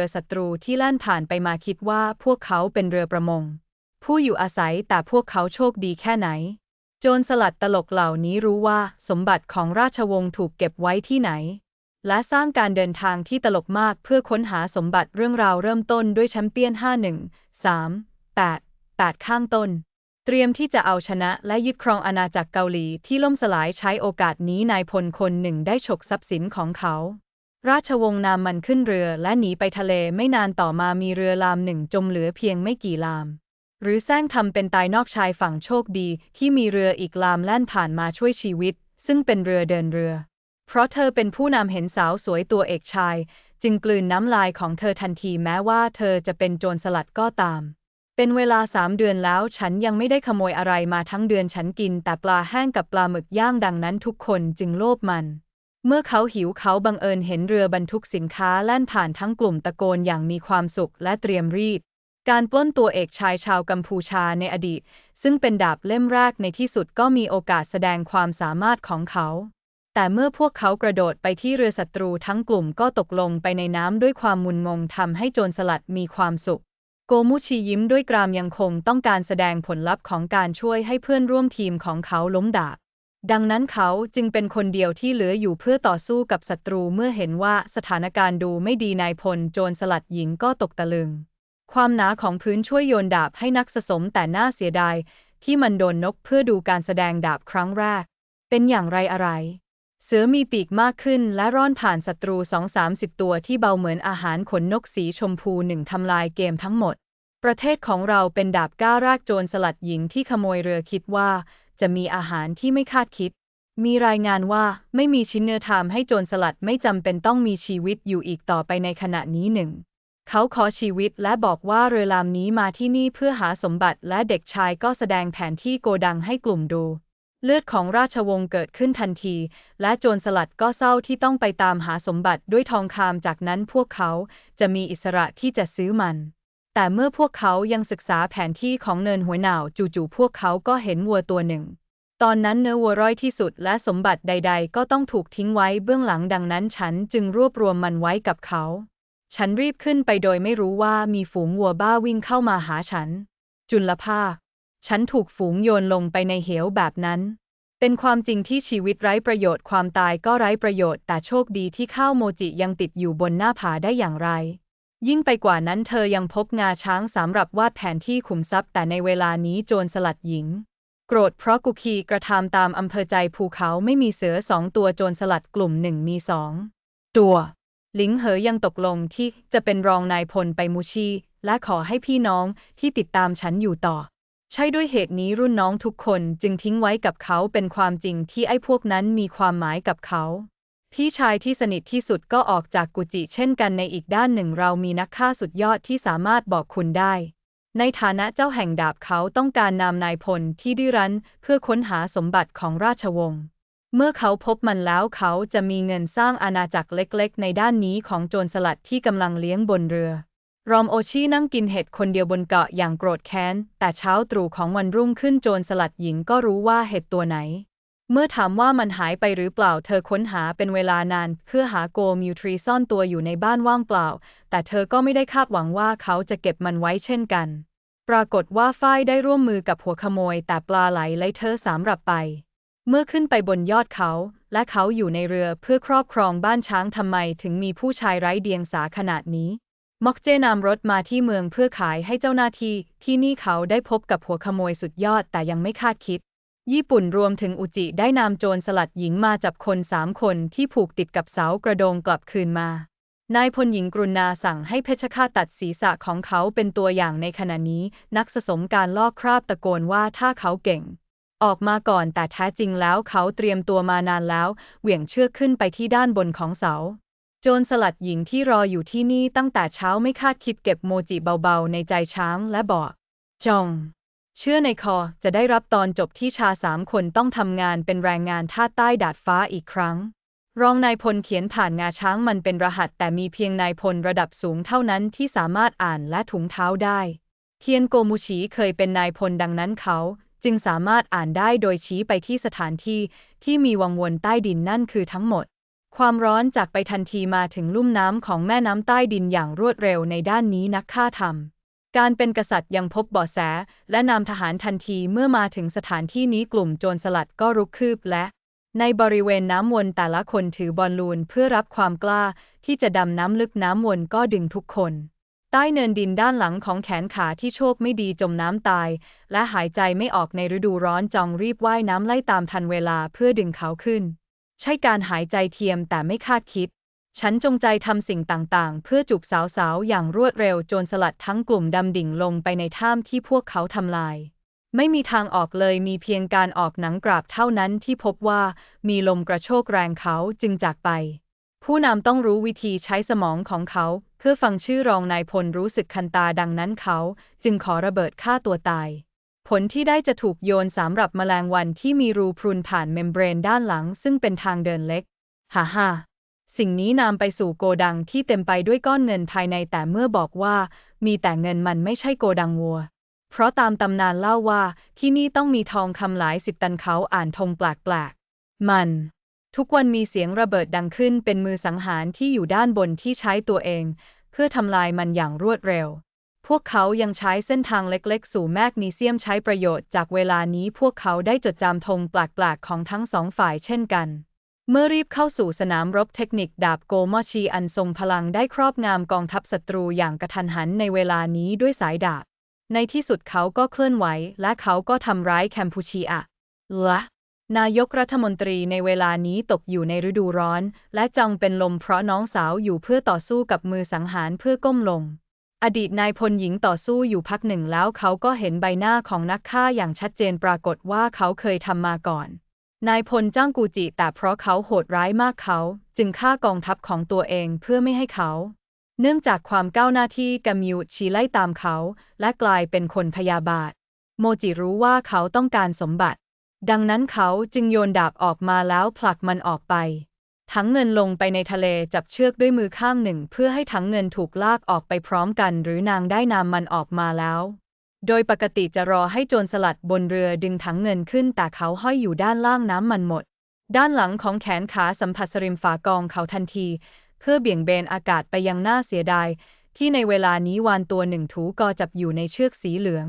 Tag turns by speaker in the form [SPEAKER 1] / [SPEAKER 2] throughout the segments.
[SPEAKER 1] รือศัตรูที่แล่นผ่านไปมาคิดว่าพวกเขาเป็นเรือประมง ผู้อยู่อาศัยแต่พวกเขาโชคดีแค่ไหน โจรสลัดตลกเหล่านี้รู้ว่าสมบัติของราชวงศ์ถูกเก็บไว้ที่ไหน และสร้างการเดินทางที่ตลกมากเพื่อค้นหาสมบัติเรื่องราวเริ่มต้นด้วยแชมเปี้ยน 51 3 8 8 ข้างต้น เตรียมที่จะเอาชนะและยึดครองอาณาจักรเกาหลีที่ล่มสลายใช้โอกาสนี้นายพลคนหนึ่งได้ฉกทรัพย์สินของเขา ราชวงศ์นามมันขึ้นเรือและหนีไปทะเลไม่นานต่อมามีเรือลำหนึ่งจมเหลือเพียงไม่กี่ลำหรือแซงทำเป็นตายนอกชายฝั่งโชคดีที่มีเรืออีกลำแล่นผ่านมาช่วยชีวิต ซึ่งเป็นเรือเดินเรือ เพราะเธอเป็นผู้นำเห็นสาวสวยตัวเอกชาย จึงกลืนน้ำลายของเธอทันทีแม้ว่าเธอจะเป็นโจรสลัดก็ตาม เป็นเวลาสามเดือนแล้วฉันยังไม่ได้ขโมยอะไรมาทั้งเดือนฉันกินแต่ปลาแห้งกับปลาหมึกย่างดังนั้นทุกคนจึงโลภมัน เมื่อเขาหิวเขาบังเอิญเห็นเรือบรรทุกสินค้าแล่นผ่านทั้งกลุ่มตะโกนอย่างมีความสุขและเตรียมรีบ การปล้นตัวเอกชายชาวกัมพูชาในอดีต ซึ่งเป็นดาบเล่มแรกในที่สุดก็มีโอกาสแสดงความสามารถของเขา แต่เมื่อพวกเขากระโดดไปที่เรือศัตรูทั้งกลุ่มก็ตกลงไปในน้ำด้วยความมุนงงทำให้โจรสลัดมีความสุข โกมุชียิ้มด้วยกรามยังคงต้องการแสดงผลลัพธ์ของการช่วยให้เพื่อนร่วมทีมของเขาล้มดาบ ดังนั้นเขาจึงเป็นคนเดียวที่เหลืออยู่เพื่อต่อสู้กับศัตรูเมื่อเห็นว่าสถานการณ์ดูไม่ดีนายพลโจรสลัดหญิงก็ตกตะลึง ความหนาของพื้นช่วยโยนดาบให้นักสะสมแต่น่าเสียดาย ที่มันโดนนกเพื่อดูการแสดงดาบครั้งแรก เป็นอย่างไรอะไร เสือมีปีกมากขึ้นและร่อนผ่านศัตรูสองสามสิบตัวที่เบาเหมือนอาหารขนนกสีชมพูหนึ่งทำลายเกมทั้งหมด ประเทศของเราเป็นดาบก้าวรากโจรสลัดหญิงที่ขโมยเรือคิดว่า จะมีอาหารที่ไม่คาดคิด มีรายงานว่าไม่มีชิ้นเนื้อทำให้โจรสลัดไม่จำเป็นต้องมีชีวิตอยู่อีกต่อไปในขณะนี้หนึ่ง เขาขอชีวิตและบอกว่าเรือลำนี้มาที่นี่เพื่อหาสมบัติและเด็กชายก็แสดงแผนที่โกดังให้กลุ่มดู เลือดของราชวงศ์เกิดขึ้นทันที และโจรสลัดก็เศร้าที่ต้องไปตามหาสมบัติด้วยทองคำจากนั้นพวกเขาจะมีอิสระที่จะซื้อมัน แต่เมื่อพวกเขายังศึกษาแผนที่ของเนินหัวหนาวจู่ๆพวกเขาก็เห็นวัวตัวหนึ่ง ตอนนั้นเนื้อวัวร้อยที่สุดและสมบัติใด ๆ ก็ต้องถูกทิ้งไว้เบื้องหลังดังนั้นฉันจึงรวบรวมมันไว้กับเขา ฉันรีบขึ้นไปโดยไม่รู้ว่ามีฝูงวัวบ้าวิ่งเข้ามาหาฉัน จุลภาค ฉันถูกฝูงโยนลงไปในเหวแบบนั้น เป็นความจริงที่ชีวิตไร้ประโยชน์ความตายก็ไร้ประโยชน์แต่โชคดีที่ข้าวโมจิยังติดอยู่บนหน้าผาได้อย่างไร ยิ่งไปกว่านั้นเธอยังพบงาช้างสำหรับวาดแผนที่ขุมทรัพย์แต่ในเวลานี้โจรสลัดหญิง โกรธเพราะกุคีกระทำตามอำเภอใจภูเขาไม่มีเสือสองตัวโจรสลัดกลุ่มหนึ่งมีสองตัวหลิงเหอยังตกลงที่จะเป็นรองนายพลไปมูชี และขอให้พี่น้องที่ติดตามฉันอยู่ต่อ ใช่ด้วยเหตุนี้รุ่นน้องทุกคนจึงทิ้งไว้กับเขาเป็นความจริงที่ไอ้พวกนั้นมีความหมายกับเขา พี่ชายที่สนิทที่สุดก็ออกจากกุจิเช่นกันในอีกด้านหนึ่งเรามีนักฆ่าสุดยอดที่สามารถบอกคุณได้ ในฐานะเจ้าแห่งดาบเขาต้องการนำนายพลที่ดื้อรั้นเพื่อค้นหาสมบัติของราชวงศ์ เมื่อเขาพบมันแล้วเขาจะมีเงินสร้างอาณาจักรเล็กๆ ในด้านนี้ของโจรสลัดที่กำลังเลี้ยงบนเรือ รอมโอชีนั่งกินเห็ดคนเดียวบนเกาะอย่างโกรธแค้น แต่เช้าตรู่ของวันรุ่งขึ้นโจรสลัดหญิงก็รู้ว่าเห็ดตัวไหน เมื่อถามว่ามันหายไปหรือเปล่า เธอค้นหาเป็นเวลานาน เพื่อหาโกมิวทรีซ่อนตัวอยู่ในบ้านว่างเปล่า แต่เธอก็ไม่ได้คาดหวังว่าเขาจะเก็บมันไว้เช่นกัน ปรากฏว่าฝ้ายได้ร่วมมือกับหัวขโมย แต่ปลาไหลไล่เธอสามรับไป เมื่อขึ้นไปบนยอดเขา และเขาอยู่ในเรือเพื่อครอบครองบ้านช้างทำไมถึงมีผู้ชายไร้เดียงสาขนาดนี้มอกเจนำรถมาที่เมืองเพื่อขายให้เจ้าหน้าที่ ที่นี่เขาได้พบกับหัวขโมยสุดยอดแต่ยังไม่คาดคิด ญี่ปุ่นรวมถึงอุจิได้นำโจรสลัดหญิงมาจับคนสามคนที่ผูกติดกับเสากระโดงกลับคืนมา นายพลหญิงกรุณาสั่งให้เพชฌฆาตตัดศีรษะของเขาเป็นตัวอย่างในขณะนี้ นักสะสมการลอกคราบตะโกนว่าถ้าเขาเก่ง ออกมาก่อนแต่แท้จริงแล้วเขาเตรียมตัวมานานแล้ว เหวี่ยงเชือกขึ้นไปที่ด้านบนของเสา โจรสลัดหญิงที่รออยู่ที่นี่ตั้งแต่เช้าไม่คาดคิดเก็บโมจิเบาๆ ในใจช้างและบอกจอง เชื่อในคอจะได้รับตอนจบที่ชาสามคนต้องทำงานเป็นแรงงานท่าใต้ดาดฟ้าอีกครั้ง รองนายพลเขียนผ่านงาช้างมันเป็นรหัสแต่มีเพียงนายพลระดับสูงเท่านั้นที่สามารถอ่านและถุงเท้าได้ เทียนโกมูชีเคยเป็นนายพลดังนั้นเขาจึงสามารถอ่านได้โดยชี้ไปที่สถานที่ที่มีวังวนใต้ดินนั่นคือทั้งหมด ความร้อนจากไปทันทีมาถึงลุ่มน้ำของแม่น้ำใต้ดินอย่างรวดเร็วในด้านนี้นักฆ่าทำ การเป็นกษัตริย์ยังพบเบาะแส และนำทหารทันทีเมื่อมาถึงสถานที่นี้กลุ่มโจรสลัดก็รุกคืบและ ในบริเวณน้ำวนแต่ละคนถือบอลลูนเพื่อรับความกล้าที่จะดำน้ำลึกน้ำวนก็ดึงทุกคน ใต้เนินดินด้านหลังของแขนขาที่โชคไม่ดีจมน้ำตาย และหายใจไม่ออกในฤดูร้อนจองรีบว่ายน้ำไล่ตามทันเวลาเพื่อดึงเขาขึ้น ใช่การหายใจเทียมแต่ไม่คาดคิด ฉันจงใจทำสิ่งต่างๆ เพื่อจูบสาวๆ อย่างรวดเร็วจรสลัดทั้งกลุ่มดำดิ่งลงไปในถ้ำที่พวกเขาทำลาย ไม่มีทางออกเลยมีเพียงการออกหนังกราบเท่านั้นที่พบว่ามีลมกระโชกแรงเขาจึงจากไป ผู้นำต้องรู้วิธีใช้สมองของเขา เพื่อฟังชื่อรองนายพลรู้สึกคันตาดังนั้นเขา จึงขอระเบิดฆ่าตัวตาย ผลที่ได้จะถูกโยนสำหรับแมลงวันที่มีรูพรุนผ่านเมมเบรนด้านหลัง ซึ่งเป็นทางเดินเล็ก ฮ่าฮ่า สิ่งนี้นำไปสู่โกดังที่เต็มไปด้วยก้อนเงินภายในแต่เมื่อบอกว่า มีแต่เงินมันไม่ใช่โกดังวัว เพราะตามตำนานเล่าว่าที่นี่ต้องมีทองคำหลายสิบตันเขาอ่านธงแปลกๆ มัน ทุกวันมีเสียงระเบิดดังขึ้นเป็นมือสังหารที่อยู่ด้านบนที่ใช้ตัวเอง เพื่อทำลายมันอย่างรวดเร็ว พวกเขายังใช้เส้นทางเล็กๆ สู่แมกนีเซียมใช้ประโยชน์จากเวลานี้พวกเขาได้จดจำธงแปลกๆของทั้งสองฝ่ายเช่นกัน เมื่อรีบเข้าสู่สนามรบเทคนิคดาบโกมอชีอันทรงพลังได้ครอบงามกองทัพศัตรูอย่างกระทันหันในเวลานี้ด้วยสายดาบ ในที่สุดเขาก็เคลื่อนไหว และเขาก็ทำร้ายแคมพูชีอะละนายกรัฐมนตรีในเวลานี้ตกอยู่ในฤดูร้อน และจังเป็นลมเพราะน้องสาวอยู่เพื่อต่อสู้กับมือสังหารเพื่อก้มลง อดีตนายพลหญิงต่อสู้อยู่พักหนึ่งแล้วเขาก็เห็นใบหน้าของนักฆ่าอย่างชัดเจนปรากฏว่าเขาเคยทำมาก่อน นายพลจ้างกูจิแต่เพราะเขาโหดร้ายมากเขา จึงฆ่ากองทัพของตัวเองเพื่อไม่ให้เขา เนื่องจากความก้าวหน้าที่กามิวชีไล่ตามเขา และกลายเป็นคนพยาบาท โมจิรู้ว่าเขาต้องการสมบัติ ดังนั้นเขาจึงโยนดาบออกมาแล้วผลักมันออกไปถังเงินลงไปในทะเลจับเชือกด้วยมือข้างหนึ่ง เพื่อให้ถังเงินถูกลากออกไปพร้อมกัน หรือนางได้นำมันออกมาแล้ว โดยปกติจะรอให้โจรสลัดบนเรือดึงถังเงินขึ้นแต่เขาห้อยอยู่ด้านล่างน้ำมันหมด ด้านหลังของแขนขาสัมผัสสริมฝากองเขาทันที เพื่อเบี่ยงเบนอากาศไปยังหน้าเสียดาย ที่ในเวลานี้วานตัวหนึ่งถูกอจับอยู่ในเชือกสีเหลือง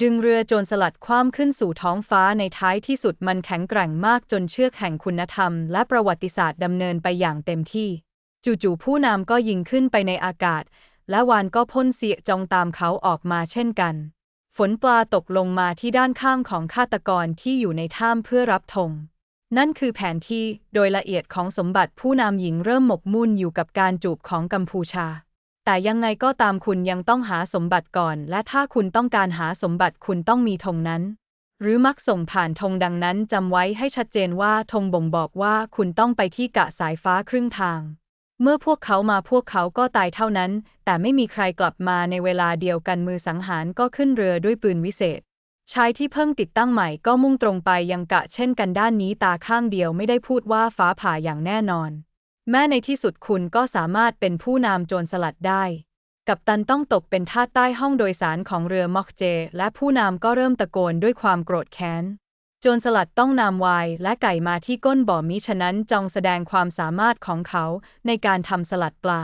[SPEAKER 1] ดึงเรือโจรสลัดคว่ำขึ้นสู่ท้องฟ้าในท้ายที่สุดมันแข็งแกร่งมากจนเชือกแห่งคุณธรรม และประวัติศาสตร์ดำเนินไปอย่างเต็มที่จู่ๆผู้นำก็ยิงขึ้นไปในอากาศ และวานก็พ่นเสียจองตามเขาออกมาเช่นกัน ฝนปลาตกลงมาที่ด้านข้างของฆาตกรที่อยู่ในถ้ำเพื่อรับธงนั่นคือแผนที่โดยละเอียดของสมบัติผู้นำหญิงเริ่มหมกมุ่นอยู่กับการจูบของกัมพูชา แต่ยังไงก็ตามคุณยังต้องหาสมบัติก่อน และถ้าคุณต้องการหาสมบัติคุณต้องมีธงนั้น หรือมักส่งผ่านธงดังนั้นจำไว้ให้ชัดเจนว่าธงบ่งบอกว่าคุณต้องไปที่กะสายฟ้าครึ่งทาง เมื่อพวกเขามาพวกเขาก็ตายเท่านั้น แต่ไม่มีใครกลับมาในเวลาเดียวกันมือสังหารก็ขึ้นเรือด้วยปืนวิเศษ ชายที่เพิ่งติดตั้งใหม่ก็มุ่งตรงไปยังกะเช่นกันด้านนี้ตาข้างเดียวไม่ได้พูดว่าฟ้าผ่าอย่างแน่นอน แม้ในที่สุดคุณก็สามารถเป็นผู้นำโจรสลัดได้ กัปตันต้องตกเป็นทาสใต้ห้องโดยสารของเรือมอกเจ และผู้นำก็เริ่มตะโกนด้วยความโกรธแค้น โจรสลัดต้องนำไวน์และไก่มาที่ก้นบ่อมิฉะนั้นจองแสดงความสามารถของเขาในการทำสลัดปลา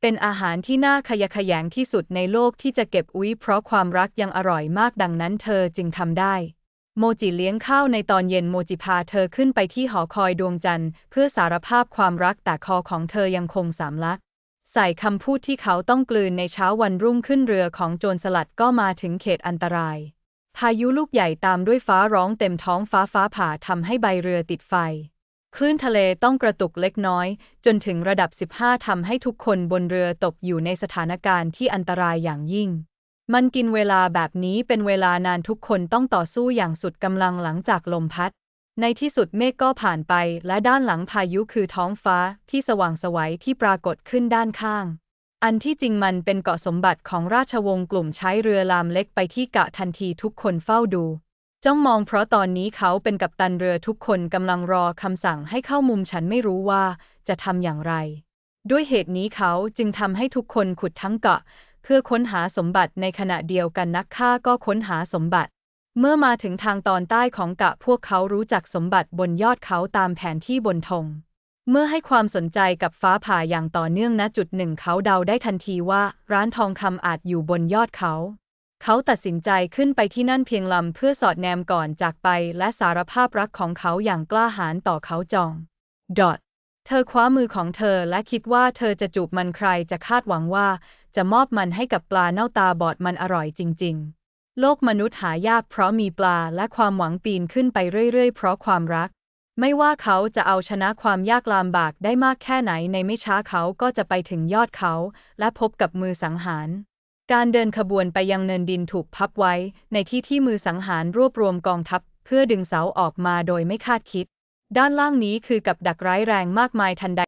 [SPEAKER 1] เป็นอาหารที่น่าขยะแขยงที่สุดในโลกที่จะเก็บอุ้ยเพราะความรักยังอร่อยมากดังนั้นเธอจึงทำได้ โมจิเลี้ยงข้าวในตอนเย็นโมจิพาเธอขึ้นไปที่หอคอยดวงจันทร์ เพื่อสารภาพความรักแต่คอของเธอยังคงสามลักใส่คำพูดที่เขาต้องกลืนในเช้าวันรุ่งขึ้นเรือของโจรสลัดก็มาถึงเขตอันตราย พายุลูกใหญ่ตามด้วยฟ้าร้องเต็มท้องฟ้าฟ้าผ่าทำให้ใบเรือติดไฟ คลื่นทะเลต้องกระตุกเล็กน้อย จนถึงระดับ 15 ทำให้ทุกคนบนเรือตกอยู่ในสถานการณ์ที่อันตรายอย่างยิ่ง มันกินเวลาแบบนี้เป็นเวลานานทุกคนต้องต่อสู้อย่างสุดกำลังหลังจากลมพัด ในที่สุดเมฆก็ผ่านไป และด้านหลังพายุคือท้องฟ้าที่สว่างไสวัยที่ปรากฏขึ้นด้านข้าง อันที่จริงมันเป็นเกาะสมบัติของราชวงศ์กลุ่มใช้เรือลำเล็กไปที่กะทันทีทุกคนเฝ้าดู จ้องมองเพราะตอนนี้เขาเป็นกัปตันเรือทุกคนกำลังรอคำสั่งให้เข้ามุมฉันไม่รู้ว่าจะทำอย่างไร ด้วยเหตุนี้เขาจึงทำให้ทุกคนขุดทั้งเกาะ เพื่อค้นหาสมบัติในขณะเดียวกันนักฆ่าก็ค้นหาสมบัติ เมื่อมาถึงทางตอนใต้ของกะพวกเขารู้จักสมบัติบนยอดเขาตามแผนที่บนธง เมื่อให้ความสนใจกับฟ้าผ่าอย่างต่อเนื่องณจุดหนึ่งเขาเดาได้ทันทีว่าร้านทองคำอาจอยู่บนยอดเขา เขาตัดสินใจขึ้นไปที่นั่นเพียงลำเพื่อสอดแนมก่อนจากไปและสารภาพรักของเขาอย่างกล้าหาญต่อเขาจองดอทเธอคว้ามือของเธอและคิดว่าเธอจะจูบมันใครจะคาดหวังว่า จะมอบมันให้กับปลาเน่าตาบอดมันอร่อยจริง ๆ โลกมนุษย์หายากเพราะมีปลาและความหวังปีนขึ้นไปเรื่อยๆ เพราะความรัก ไม่ว่าเขาจะเอาชนะความยากลำบากได้มากแค่ไหนในไม่ช้าเขาก็จะไปถึงยอดเขา และพบกับมือสังหาร การเดินขบวนไปยังเนินดินถูกพับไว้ ในที่ที่มือสังหารรวบรวมกองทัพ เพื่อดึงเสาออกมาโดยไม่คาดคิด ด้านล่างนี้คือกับดักร้ายแรงมากมายทันใด